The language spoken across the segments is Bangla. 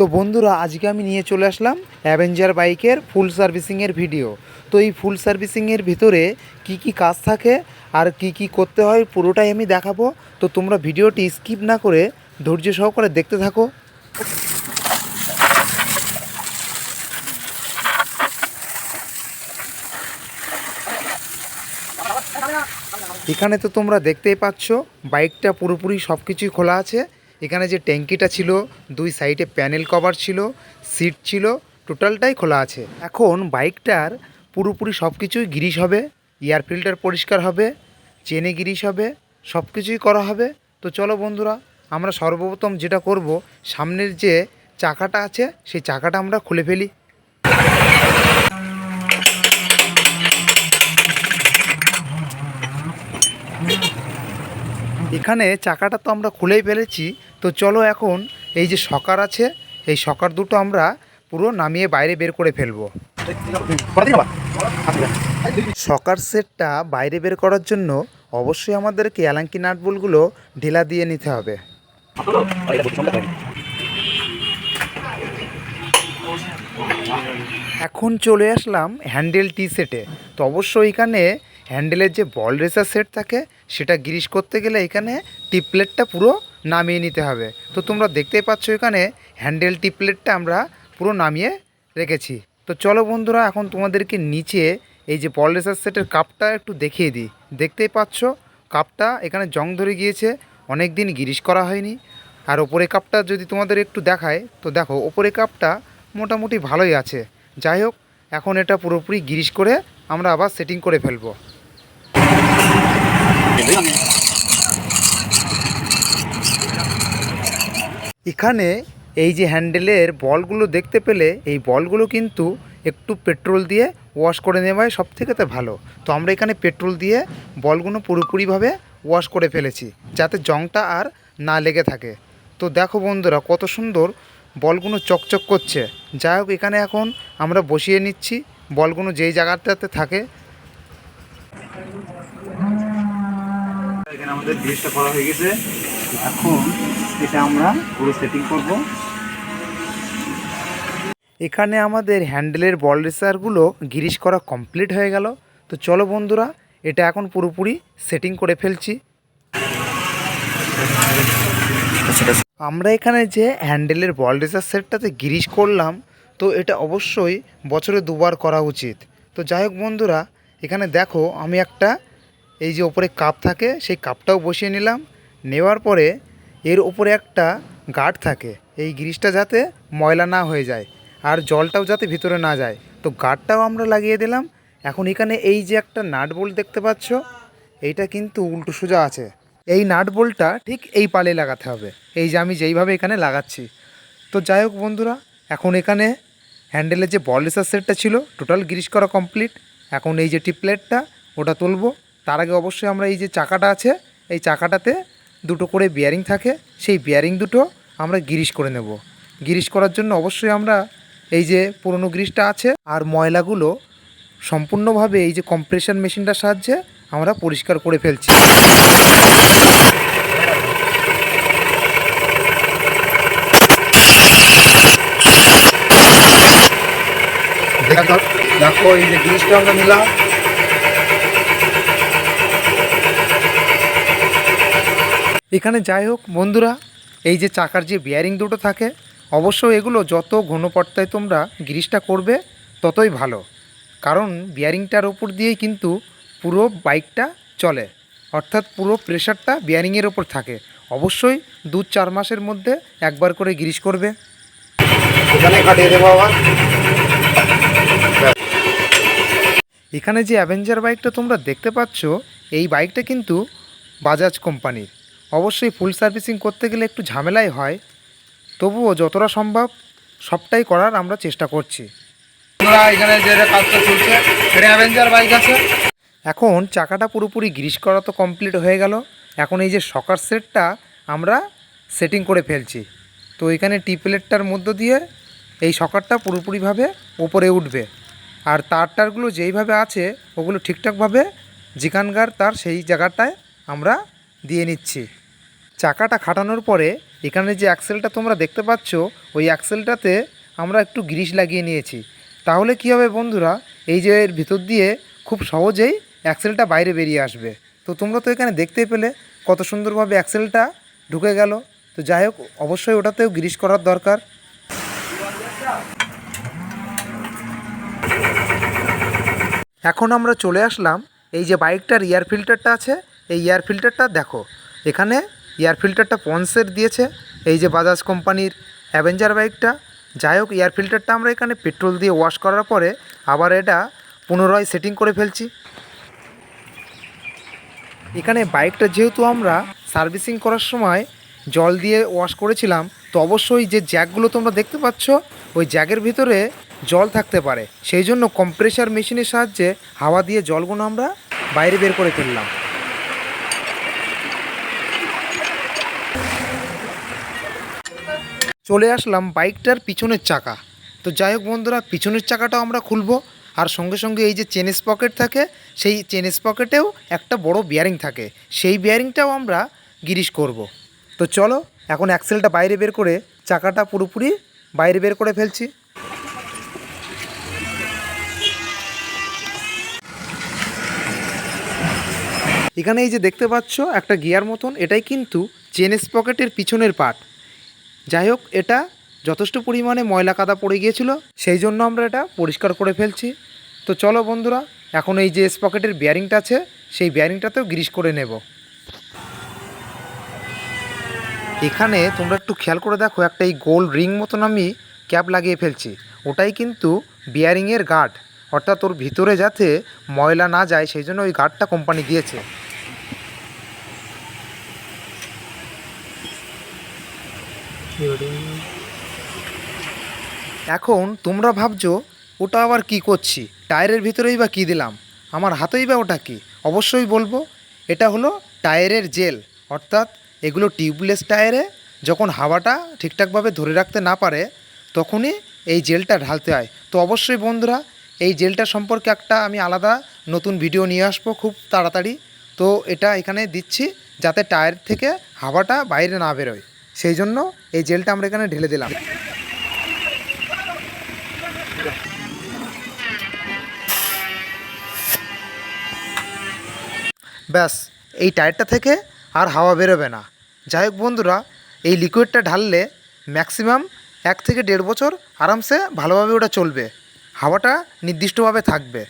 তো বন্ধুরা, আজকে আমি নিয়ে চলে আসলাম অ্যাভেঞ্জার বাইকের ফুল সার্ভিসিংয়ের ভিডিও তো এই ফুল সার্ভিসিংয়ের ভিতরে কি কি কাজ থাকে আর কি কি করতে হয় পুরোটাই আমি দেখাবো। তো তোমরা ভিডিওটি স্কিপ না করে ধৈর্য সহকারে দেখতে থাকো। এখানে তো তোমরা দেখতেই পাচ্ছ, বাইকটা পুরোপুরি সব কিছুই খোলা আছে। এখানে যে ট্যাঙ্কিটা ছিল, দুই সাইডে প্যানেল কভার ছিল, সিট ছিল, টোটালটাই খোলা আছে। এখন বাইকটার পুরোপুরি সব কিছুই গ্রিস হবে, এয়ার ফিল্টার পরিষ্কার হবে, চেনে গ্রিস হবে সব কিছুই করা হবে। তো চলো বন্ধুরা, আমরা সর্বপ্রথম যেটা করব, সামনের যে চাকাটা আছে, সেই চাকাটা আমরা খুলে ফেলি। এখানে চাকাটা তো আমরা খুলেই ফেলেছি তো চলো এখন এই যে সকার আছে, এই সকার দুটো আমরা পুরো নামিয়ে বাইরে বের করে ফেলব। সকার সেটটা বাইরে বের করার জন্য অবশ্যই আমাদেরকে অ্যালাঙ্কি নাটবুলগুলো ঢিলা দিয়ে নিতে হবে। এখন চলে আসলাম হ্যান্ডেল টি সেটে। তো অবশ্যই এখানে হ্যান্ডেলের যে বল রেসার সেট থাকে, সেটা গিরিশ করতে গেলে এখানে টিপলেটটা পুরো নামিয়ে নিতে হবে। তো তোমরা দেখতেই পাচ্ছ এখানে হ্যান্ডেল টিপলেটটা আমরা পুরো নামিয়ে রেখেছি। তো চলো বন্ধুরা, এখন তোমাদেরকে নিচে এই যে বল রেসার সেটের কাপটা একটু দেখিয়ে দিই। দেখতেই পাচ্ছ, কাপটা এখানে জং ধরে গিয়েছে অনেক দিন গিরিশ করা হয়নি। আর ওপরে কাপটা যদি তোমাদের একটু দেখায়, তো দেখো ওপরে কাপটা মোটামুটি ভালোই আছে। যাই হোক, এখন এটা পুরোপুরি গিরিশ করে আমরা আবার সেটিং করে ফেলব। এখানে এই যে হ্যান্ডেলের বলগুলো দেখতে পেলে এই বলগুলো কিন্তু একটু পেট্রোল দিয়ে ওয়াশ করে নেওয়াই সব থেকে ভালো। তো আমরা এখানে পেট্রোল দিয়ে বলগুলো পুরোপুরিভাবে ওয়াশ করে ফেলেছি, যাতে জংটা আর না লেগে থাকে। তো দেখো বন্ধুরা, কত সুন্দর বলগুলো চকচক করছে। যাই হোক, এখানে এখন আমরা বসিয়ে নিচ্ছি বলগুলো যেই জায়গাটাতে থাকে। আমাদের গ্রিসটা করা হয়ে গেছে। এখন এটা আমরা পুরো সেটিং করব। এখানে আমাদের হ্যান্ডেলের বল রেসারগুলো গিরিশ করা কমপ্লিট হয়ে গেল। তো চলো বন্ধুরা, এটা এখন পুরোপুরি সেটিং করে ফেলছি। আমরা এখানে যে হ্যান্ডেলের বল রেসার সেটটাতে গিরিশ করলাম, তো এটা অবশ্যই বছরে দুবার করা উচিত। তো যাই হোক বন্ধুরা, এখানে দেখো আমি একটা এই যে ওপরে কাপ থাকে, সেই কাপটাও বসিয়ে নিলাম। নেওয়ার পরে এর ওপরে একটা গার্ড থাকে। এই গ্রিসটা যাতে ময়লা না হয়ে যায় আর জলটাও যাতে ভিতরে না যায়। তো গার্ডটাও আমরা লাগিয়ে দিলাম। এখন এখানে এই যে একটা নাট বোল্ট দেখতে পাচ্ছ, এইটা কিন্তু উল্টো সোজা আছে। এই নাট বোল্টটা ঠিক এই পালে লাগাতে হবে। এই যে আমি যেইভাবে এখানে লাগাচ্ছি। তো যাই হোক বন্ধুরা, এখন এখানে হ্যান্ডেলের যে বল রেসার সেটটা ছিল, টোটাল গ্রিস করা কমপ্লিট। এখন এই যে টিপলেটটা, ওটা তুলবো। তার আগে অবশ্যই আমরা এই যে চাকাটা আছে, এই চাকাটাতে দুটো করে বিয়ারিং থাকে, সেই বিয়ারিং দুটো আমরা গিরিশ করে নেব। গিরিশ করার জন্য অবশ্যই আমরা এই যে পুরনো গ্রিসটা আছে আর ময়লাগুলো সম্পূর্ণভাবে এই যে কম্প্রেশন মেশিনটার সাহায্যে আমরা পরিষ্কার করে ফেলছি। দেখো এই যে গ্রিসটা আমরা নিলাম। এখানে যাই হোক বন্ধুরা এই যে চাকার যে বিয়ারিং দুটো থাকে অবশ্য এগুলো যত ঘনপট্টায় তোমরা গ্রিসটা করবে ততই ভালো। কারণ বিয়ারিংটার ওপর দিয়েই কিন্তু পুরো বাইকটা চলে। অর্থাৎ পুরো প্রেশারটা বিয়ারিংয়ের ওপর থাকে। অবশ্যই দু চার মাসের মধ্যে একবার করে গ্রিস করবে। এখানে কাটিয়ে দেবো আবার। এখানে যে অ্যাভেঞ্জার বাইকটা তোমরা দেখতে পাচ্ছ এই বাইকটা কিন্তু বাজাজ কোম্পানির। অবশ্যই ফুল সার্ভিসিং করতে গেলে একটু ঝামেলাই হয়। তবুও যতটা সম্ভব সবটাই করার আমরা চেষ্টা করছি। এখানে যে কাজটা চলছে এটা অ্যাভেঞ্জার বাইক আছে। এখন চাকাটা পুরোপুরি গ্রিস করা তো কমপ্লিট হয়ে গেল। এখন এই যে সকার সেটটা আমরা সেটিং করে ফেলছি। তো এখানে টিপলেটটার মধ্য দিয়ে এই সকারটা পুরোপুরিভাবে উপরে উঠবে। আর তার টারগুলো যেইভাবে আছে ওগুলো ঠিকঠাকভাবে যেখানকার তার সেই জায়গাটায় আমরা দিয়ে নিচ্ছি। চাকাটা খাটানোর পরে এখানে যে অ্যাক্সেলটা তোমরা দেখতে পাচ্ছ, ওই অ্যাক্সেলটাতে আমরা একটু গ্রিস লাগিয়ে নিয়েছি। তাহলে কি হবে বন্ধুরা, এই যে এর ভিতর দিয়ে খুব সহজেই অ্যাক্সেলটা বাইরে বেরিয়ে আসবে। তো তোমরা তো এখানে দেখতেই পেলে কত সুন্দরভাবে অ্যাক্সেলটা ঢুকে গেল। তো যাই হোক, অবশ্যই ওটাতেও গ্রিস করার দরকার। এখন আমরা চলে আসলাম, এই যে বাইকটার এয়ার ফিল্টারটা আছে, এই এয়ার ফিল্টারটা দেখো, এখানে এয়ার ফিল্টারটা পন্সের দিয়েছে, এই যে বাজাজ কোম্পানির অ্যাভেঞ্জার বাইকটা। যাই হোক, এয়ার ফিল্টারটা আমরা এখানে পেট্রোল দিয়ে ওয়াশ করার পরে আবার এটা পুনরায় সেটিং করে ফেলছি। এখানে বাইকটা যেহেতু আমরা সার্ভিসিং করার সময় জল দিয়ে ওয়াশ করেছিলাম, তো অবশ্যই যে জ্যাকগুলো তোমরা দেখতে পাচ্ছ, ওই জ্যাকের ভিতরে জল থাকতে পারে। সেই জন্য কম্প্রেসার মেশিনের সাহায্যে হাওয়া দিয়ে জলগুলো আমরা বাইরে বের করে ফেললাম চলে আসলাম বাইকটার পিছনের চাকা। তো যাই হোক বন্ধুরা, পিছনের চাকাটাও আমরা খুলবো। আর সঙ্গে সঙ্গে এই যে চেনেস পকেট থাকে, সেই চেনেস পকেটেও একটা বড় বিয়ারিং থাকে। সেই বিয়ারিংটাও আমরা গিরিশ করব। তো চলো, এখন অ্যাক্সেলটা বাইরে বের করে চাকাটা পুরোপুরি বাইরে বের করে ফেলছি। এখানে এই যে দেখতে পাচ্ছ, একটা গিয়ার মতন। এটাই কিন্তু চেনেস পকেটের পিছনের পার্ট যাই হোক, এটা যথেষ্ট পরিমাণে ময়লা কাদা পড়ে গিয়েছিল, সেই জন্য আমরা এটা পরিষ্কার করে ফেলছি। তো চলো বন্ধুরা, এখন এই যে স্পকেটের বিয়ারিংটা আছে, সেই বিয়ারিংটাতেও গ্রিস করে নেব। এখানে তোমরা একটু খেয়াল করে দেখো, একটা এই গোল রিং মতন আমি ক্যাপ লাগিয়ে ফেলছি। ওটাই কিন্তু বিয়ারিংয়ের গার্ড অর্থাৎ ওর ভিতরে যাতে ময়লা না যায়, সেই জন্য ওই গার্ডটা কোম্পানি দিয়েছে। এখন তোমরা ভাবছ, ওটা আবার কি করছি? টায়ারের ভিতরেই বা কী দিলাম? আমার হাতেই বা ওটা কি? অবশ্যই বলব, এটা হলো টায়ারের জেল। অর্থাৎ এগুলো টিউবলেস টায়ারে, যখন হাওয়াটা ঠিকঠাকভাবে ধরে রাখতে না পারে, তখনই এই জেলটা ঢালতে হয়। তো অবশ্যই বন্ধুরা, এই জেলটা সম্পর্কে একটা আমি আলাদা নতুন ভিডিও নিয়ে আসব খুব তাড়াতাড়ি। তো এটা এখানে দিচ্ছি, যাতে টায়ার থেকে হাওয়াটা বাইরে না বেরোয়। সেই জন্য এই জেলটা আমরা এখানে ঢেলে দিলাম। ব্যাস, এই টায়ারটা থেকে আর হাওয়া বেরোবে না। যাই হোক বন্ধুরা, এই লিকুইডটা ঢাললে ম্যাক্সিমাম এক থেকে দেড় বছর আরামসে ভালোভাবে ওটা চলবে। হাওয়াটা নির্দিষ্টভাবে থাকবে।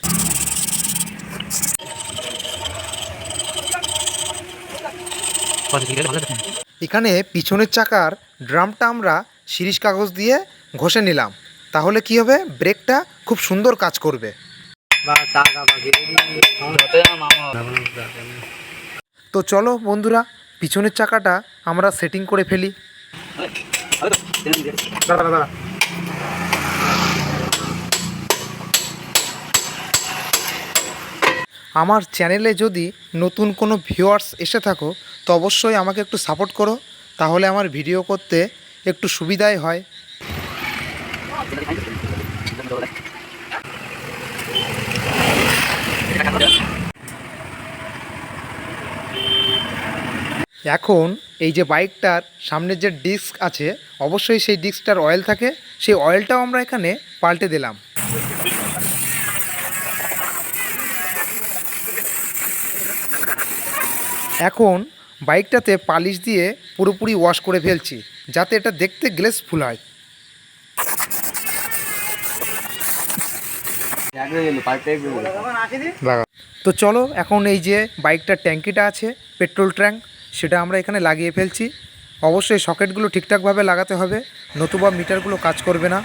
এখানে পিছনের চাকার ড্রামটা আমরা শিরিষ কাগজ দিয়ে ঘষে নিলাম। তাহলে কি হবে? ব্রেকটা খুব সুন্দর কাজ করবে। তো চলো বন্ধুরা, পিছনের চাকাটা আমরা সেটিং করে ফেলি। আমার চ্যানেলে যদি নতুন কোনো ভিউয়ার্স এসে থাকো তো অবশ্যই আমাকে একটু সাপোর্ট করো, তাহলে আমার ভিডিও করতে একটু সুবিধাই হয়। এখন এই যে বাইকটার সামনের যে ডিস্ক আছে, অবশ্যই সেই ডিস্কটার অয়েল থাকে, সেই অয়েলটাও আমরা এখানে পাল্টে দিলাম। এখন বাইকটাতে পালিশ দিয়ে পুরোপুরি ওয়াশ করে ফেলছি যাতে এটা দেখতে গ্লেসফুল হয়। তো চলো এখন এই যে বাইকটার ট্যাঙ্কিটা আছে পেট্রোল ট্যাঙ্ক সেটা আমরা এখানে লাগিয়ে ফেলছি। অবশ্যই সকেটগুলো ঠিকঠাকভাবে লাগাতে হবে নতুবা মিটারগুলো কাজ করবে না।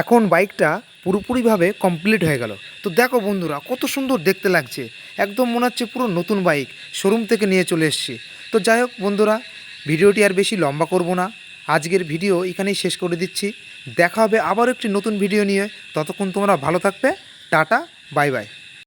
এখন বাইকটা পুরোপুরিভাবে কমপ্লিট হয়ে গেল। তো দেখো বন্ধুরা, কত সুন্দর দেখতে লাগছে। একদম মনে হচ্ছে পুরো নতুন বাইক শোরুম থেকে নিয়ে চলে এসছি। তো যাই হোক বন্ধুরা, ভিডিওটি আর বেশি লম্বা করব না। আজকের ভিডিও এখানেই শেষ করে দিচ্ছি। দেখা হবে আবার একটি নতুন ভিডিও নিয়ে। ততক্ষণ তোমরা ভালো থাকবে। Tata bye bye